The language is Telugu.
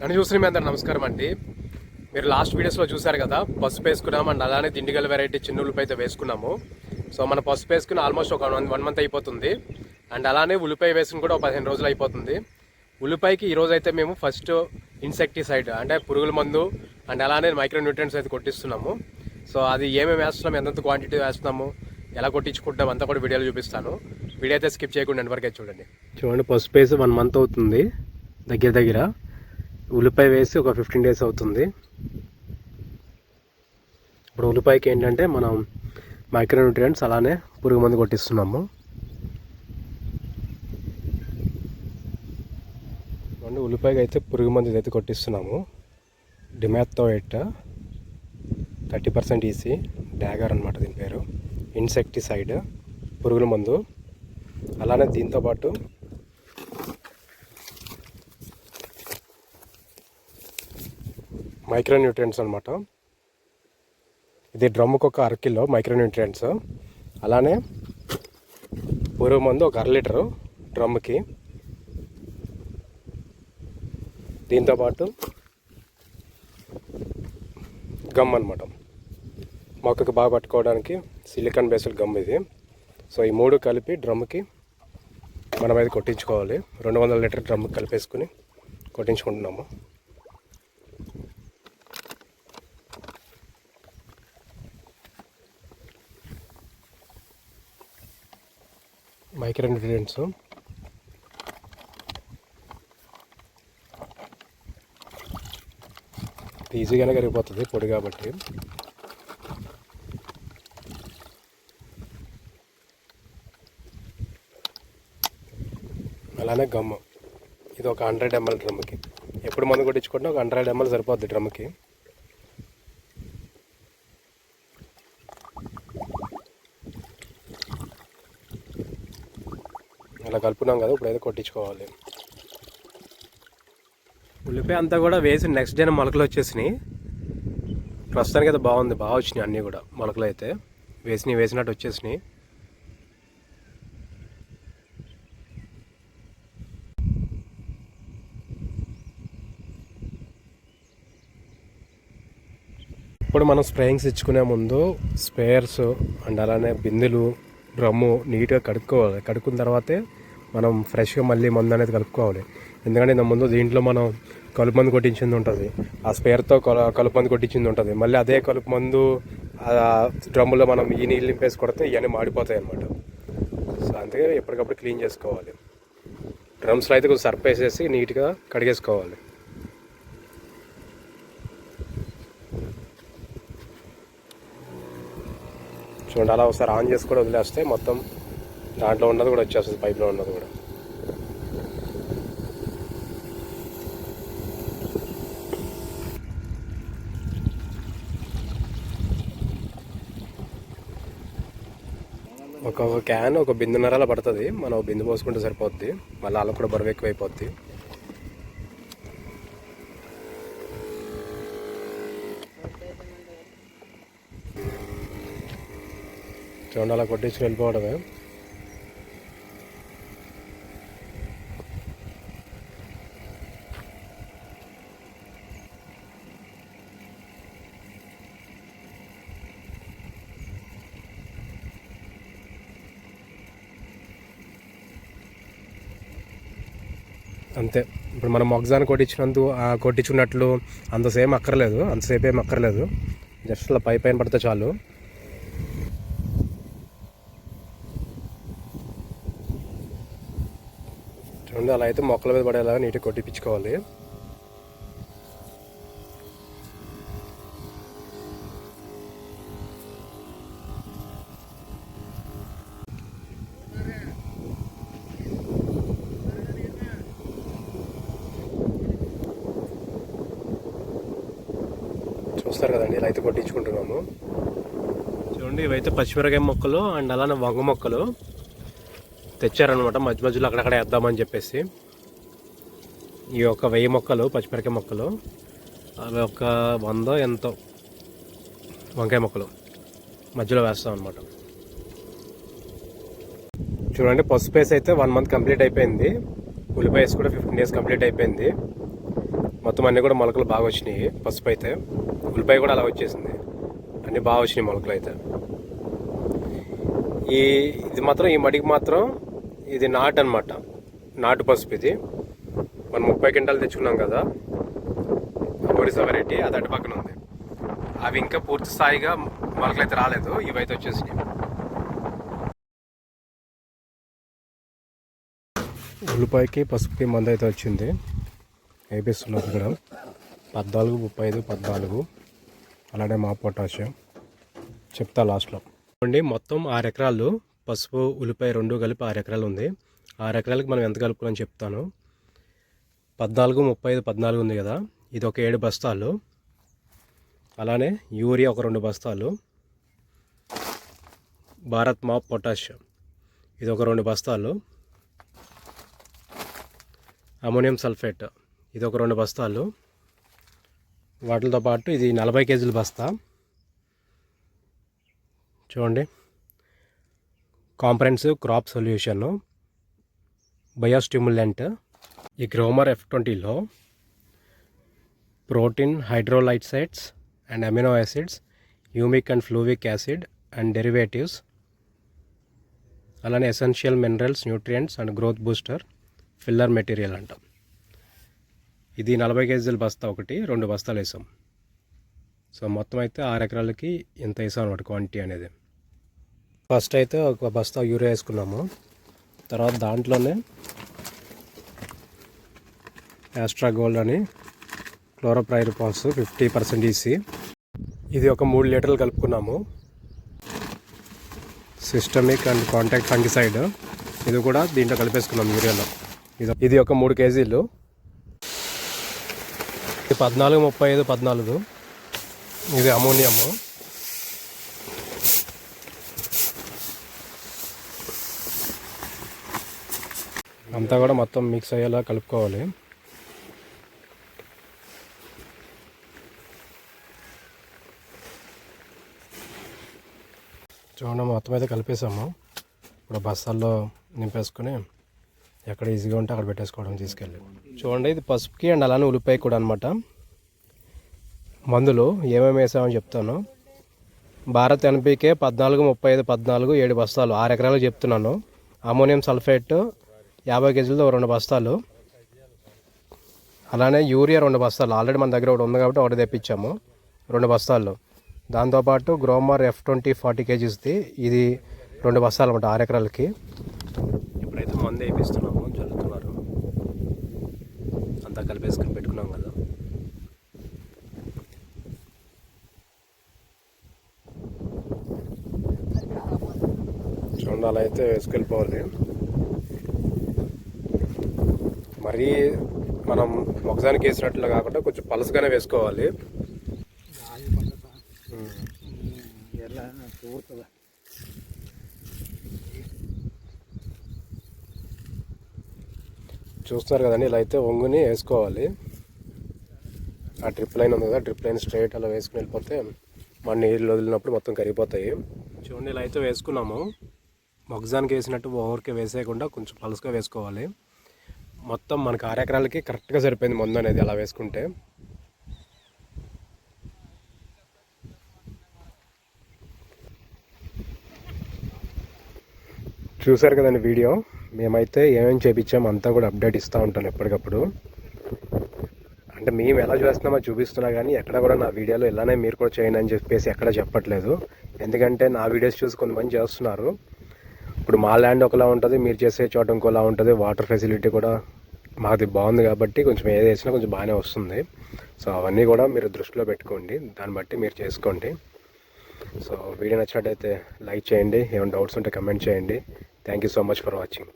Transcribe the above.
నన్ను చూసిన మీ అందరు నమస్కారం అండి. మీరు లాస్ట్ వీడియోస్లో చూసారు కదా పసుపు వేసుకున్నాం అండ్ అలానే దిండిగల వెరైటీ చిన్న ఉల్లిపాయ అయితే వేసుకున్నాము. సో మన పసుపు వేసుకుని ఆల్మోస్ట్ ఒక వన్ వన్ మంత్ అయిపోతుంది. అండ్ అలానే ఉల్లిపాయ వేసుకుని కూడా ఒక పదిహేను రోజులు అయిపోతుంది. ఉల్లిపాయకి ఈ అయితే మేము ఫస్ట్ ఇన్సెక్టిసైడ్ అంటే పురుగుల మందు అండ్ అలానే మైక్రో న్యూట్రియన్స్ అయితే కొట్టిస్తున్నాము. సో అది ఏమేమి వేస్తున్నాము ఎంతెంత క్వాంటిటీ వేస్తున్నాము ఎలా కొట్టించుకుంటాం అంతా కూడా వీడియోలో చూపిస్తాను. వీడియో అయితే స్కిప్ చేయకుండా ఎండ్ వరకే చూడండి. చూడండి పసుపు వేసి వన్ మంత్ అవుతుంది దగ్గర దగ్గర. ఉల్లిపాయ వేసి ఒక ఫిఫ్టీన్ డేస్ అవుతుంది. ఇప్పుడు ఉల్లిపాయకి ఏంటంటే మనం మైక్రో న్యూట్రియంట్స్ అలానే పురుగు మందు కొట్టిస్తున్నాము. చూడండి ఉల్లిపాయకి అయితే పురుగు మందు అయితే కొట్టిస్తున్నాము. డిమాత్తో at thirty percent EC dagger అనమాట దీని పేరు. ఇన్సెక్టిసైడ్ పురుగుల మందు. అలానే దీంతోపాటు మైక్రోన్యూట్రియంట్స్ అనమాట ఇది డ్రమ్ముకు ఒక అర కిలో మైక్రో అలానే పురుగు మందు ఒక అర లీటరు డ్రమ్కి దీంతోపాటు గమ్ అనమాట మొక్కకు బాగా పట్టుకోవడానికి సిలికాన్ బేస్డ్ గమ్ ఇది. సో ఈ మూడు కలిపి డ్రమ్కి మనం అయితే కొట్టించుకోవాలి. రెండు వందల లీటర్ డ్రమ్కి కలిపేసుకుని కొట్టించుకుంటున్నాము. మైక్రో న్యూట్రియంట్స్ ఈజీగానే కరిగిపోతుంది పొడి కాబట్టి. అలానే గమ్ ఇది ఒక హండ్రెడ్ ఎంఎల్ డ్రమ్కి ఎప్పుడు మందు కొట్టించుకుంటే ఒక హండ్రెడ్ ఎంఎల్ సరిపోద్ది డ్రమ్కి అలా కలుపున్నాం కదా ఇప్పుడు అయితే కొట్టించుకోవాలి. ఉల్లిపాయ అంతా కూడా వేసి నెక్స్ట్ డే మొలకలు వచ్చేసినాయి. ప్రస్తుతానికి అయితే బాగుంది బాగా వచ్చినాయి అన్నీ కూడా మొలకలు అయితే. వేసినవి వేసినట్టు వచ్చేసినాయి. ఇప్పుడు మనం స్ప్రేయింగ్స్ ఇచ్చుకునే ముందు స్పేయర్స్ అండ్ అలానే బిందెలు డ్రమ్ము నీట్గా కడుక్కోవాలి. కడుక్కున్న తర్వాతే మనం ఫ్రెష్గా మళ్ళీ మందు అనేది కలుపుకోవాలి. ఎందుకంటే ఇంత ముందు దీంట్లో మనం కలుపు మందు కొట్టించింది ఉంటుంది. ఆ స్పేర్తో కలుపు మందు కొట్టించింది ఉంటుంది. మళ్ళీ అదే కలుపు మందు డ్రమ్ములో మనం ఈ నీళ్ళు నింపేసి కొడితే ఇవన్నీ మాడిపోతాయి అనమాట సో అందుకే ఎప్పటికప్పుడు క్లీన్ చేసుకోవాలి. డ్రమ్స్లో అయితే కొంచెం సర్ఫ్ వేసేసి నీట్గా కడిగేసుకోవాలి. చూడండి అలా ఒకసారి ఆన్ చేసి కూడా వదిలేస్తే మొత్తం దాంట్లో ఉన్నది కూడా వచ్చేస్తుంది పైప్లో ఉన్నది కూడా. ఒక క్యాన్ ఒక బిందున్నర పడుతుంది. మనం బిందు పోసుకుంటే సరిపోద్ది. మళ్ళీ అలా కూడా బరువు ఎక్కువ అయిపోద్ది చూడండి అలా కొట్టించుకు వెళ్ళిపోవడమే. అంతే. ఇప్పుడు మనం మొగ్జాన్ కొట్టించినందు కొట్టించున్నట్లు సేమ్ అక్కర్లేదు అంతసేపు ఏం అక్కర్లేదు. జస్ట్ అలా పై పైన పడితే చాలు. చూడండి అలా అయితే మొక్కల మీద పడేలా నీట్గా కొట్టిపించుకోవాలి. చూస్తారు కదండి ఇలా అయితే కొట్టించుకుంటున్నాము. చూడండి ఇవైతే పచ్చిమిరకాయ మొక్కలు అండ్ అలానే వంగ మొక్కలు. తెచ్చారనమాట మధ్య మధ్యలో అక్కడక్కడ వేద్దామని చెప్పేసి. ఈ యొక్క వెయ్యి మొక్కలు పచ్చిమిరకాయ మొక్కలు అవి ఒక వంద ఎంతో వంకాయ మొక్కలు మధ్యలో వేస్తాం అనమాట చూడండి పసుపు వేసి అయితే వన్ మంత్ కంప్లీట్ అయిపోయింది. ఉల్లిపాయ వేసి కూడా ఫిఫ్టీన్ డేస్ కంప్లీట్ అయిపోయింది. మొత్తం అన్నీ కూడా మొలకలు బాగా వచ్చినాయి. పసుపు అయితే ఉల్లిపాయ కూడా అలా వచ్చేసింది. అన్నీ బాగా వచ్చినాయి మొలకలు అయితే. ఈ ఇది మాత్రం ఈ మడికి మాత్రం ఇది నాటు అనమాట నాటు పసుపు ఇది. మనం ముప్పై క్వింటాలు తెచ్చుకున్నాం కదా. ఒరిసా వెరైటీ అది అటు పక్కన ఉంది. అవి ఇంకా పూర్తి స్థాయిగా మొలకలు అయితే రాలేదు. ఇవైతే వచ్చేసినాయి. ఉల్లిపాయకి పసుపుకి మందు అయితే వచ్చింది. వేపిస్తున్నాం ఇక్కడ. పద్నాలుగు ముప్పై ఐదు పద్నాలుగు. అలానే మా పొటాషియం. చెప్తా లాస్ట్లో. అండి మొత్తం ఆరు ఎకరాలు పసుపు ఉల్లిపాయ రెండు కలిపి ఆరు ఎకరాలు ఉంది. ఆరు ఎకరాలకి మనం ఎంత కలుపుకోవాలని చెప్తాను. పద్నాలుగు ముప్పై ఐదు పద్నాలుగు ఉంది కదా. ఇది ఒక ఏడు బస్తాలు. అలానే యూరియా ఒక రెండు బస్తాలు. భారత్ మాప్ పొటాష్ ఇది ఒక రెండు బస్తాలు. Ammonium sulphate. ఇది ఒక రెండు బస్తాలు. వాటితో పాటు ఇది నలభై కేజీల బస్తా. చూడండి. కాంప్రహెన్సివ్ క్రాప్ సొల్యూషన్ బయోస్టిమ్యులెంట్ ఈ గ్రోమర్ ఎఫ్ ట్వంటీలో protein hydrolysates and amino acids humic and fulvic acid and derivatives అలానే essential minerals nutrients and growth booster filler material అంటాం. ఇది నలభై కేజీల బస్తా ఒకటి రెండు బస్తాలు వేసాం సో మొత్తం అయితే ఆరు ఎకరాలకి ఇంత వేసాం అనమాట క్వాంటిటీ అనేది. ఫస్ట్ అయితే ఒక బస్తా యూరియా వేసుకున్నాము. తర్వాత దాంట్లోనే యాస్ట్రా గోల్డ్ అని క్లోరోప్రైరిపాస్ ఫిఫ్టీ పర్సెంట్ ఈసీ. ఇది ఒక మూడు లీటర్లు కలుపుకున్నాము. Systemic and contact fungicide. ఇది కూడా దీంట్లో కలిపేసుకున్నాం యూరియాలో. ఇది ఇది ఒక మూడు కేజీలు. ఇది పద్నాలుగు ముప్పై ఐదు పద్నాలుగు. ఇది అమోనియము. అంతా కూడా మొత్తం మిక్స్ అయ్యేలా కలుపుకోవాలి. చూడండి మొత్తం అయితే కలిపేసాము. ఇప్పుడు బస్తాల్లో నింపేసుకుని ఎక్కడ ఈజీగా ఉంటే అక్కడ పెట్టేసుకోవడం తీసుకెళ్ళి. చూడండి ఇది పసుపుకి అండ్ అలానే ఉల్లిపాయ కూడా అనమాట మందులు ఏమేమి వేసామని చెప్తాను. భారత్ ఎన్పికే పద్నాలుగు ముప్పై ఐదు పద్నాలుగు ఏడు బస్తాలు ఆరు ఎకరాలు చెప్తున్నాను. అమోనియం సల్ఫేట్ యాభై కేజీలతో రెండు బస్తాలు. అలానే యూరియా రెండు బస్తాలు. ఆల్రెడీ మన దగ్గర ఒకటి ఉంది కాబట్టి ఒకటి తెప్పించాము. రెండు బస్తాలు. దాంతోపాటు గ్రోమర్ ఎఫ్ ట్వంటీ ఫార్టీ కేజీస్ది. ఇది రెండు బస్తాలు అనమాట ఆరు ఎకరాలకి. ఇప్పుడైతే మందు వేపిస్తున్నాము జల్లుతున్నారు. అంతా కలిపేసుకుని పెట్టుకున్నాం కదా. చూడండి అలా అయితే వేసుకెళ్ళిపోవాలి. అది మనం ఒకసారి వేసినట్లు కాకుండా కొంచెం పలసగానే వేసుకోవాలి. చూస్తున్నారు కదండి ఇలా అయితే ఒంగుని వేసుకోవాలి. ఆ ట్రిప్ లైన్ ఉంది కదా ట్రిప్ లైన్ స్ట్రైట్ అలా వేసుకుని వెళ్ళిపోతే మన నీళ్ళు వదిలినప్పుడు మొత్తం కరిగిపోతాయి. చూడండి ఇలా అయితే వేసుకున్నాము. మొగ్జానికి వేసినట్టు ఓవర్కే వేసేయకుండా కొంచెం పలుసుగా వేసుకోవాలి. మొత్తం మన ఆరు ఎకరాలకి కరెక్ట్గా సరిపోయింది మందు అనేది అలా వేసుకుంటే. చూసారు కదండి వీడియో? మేమైతే ఏమేమి చేపించాం అంతా కూడా అప్డేట్ ఇస్తూ ఉంటాను ఎప్పటికప్పుడు. అంటే మేము ఎలా చేస్తున్నామో చూపిస్తున్నా కానీ ఎక్కడ కూడా నా వీడియోలో ఇలానే మీరు కూడా చేయండి అని చెప్పేసి ఎక్కడ చెప్పట్లేదు. ఎందుకంటే నా వీడియోస్ చూసి కొంతమంది చేస్తున్నారు. ఇప్పుడు మా ల్యాండ్ ఒకలా ఉంటుంది మీరు చేసే చోట ఇంకోలా ఉంటుంది వాటర్ ఫెసిలిటీ కూడా మాది బాగుంది కాబట్టి కొంచెం ఏది వేసినా కొంచెం బాగానే వస్తుంది. సో అవన్నీ కూడా మీరు దృష్టిలో పెట్టుకోండి. దాన్ని బట్టి మీరు చేసుకోండి. సో వీడియో నచ్చినట్టయితే లైక్ చేయండి. ఏమైనా డౌట్స్ ఉంటే కమెంట్ చేయండి. Thank you so much for watching